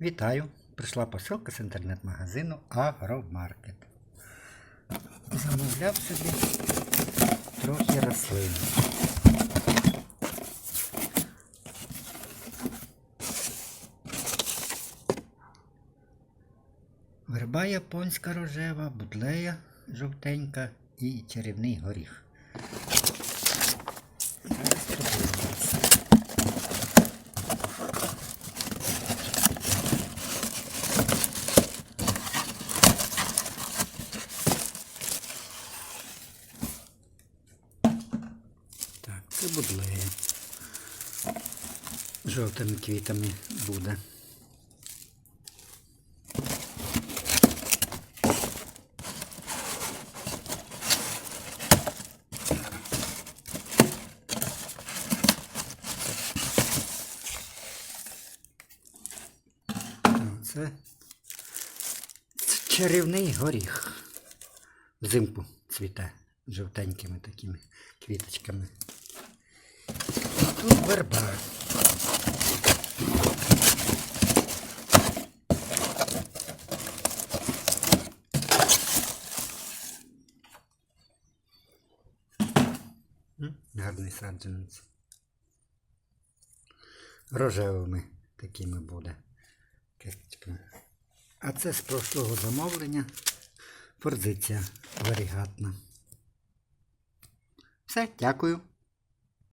Вітаю! Прийшла посилка з інтернет-магазину Агромаркет. Замовляв собі трохи рослин. Верба японська рожева, будлея жовтенька і чарівний горіх. Будлея. Жовтими квітами буде. Це чарівний горіх. Взимку цвіте жовтенькими такими квіточками. Тут верба. Гарний саджанець. Рожевими такими буде. А це з прошлого замовлення форзиція варігатна. Все, дякую.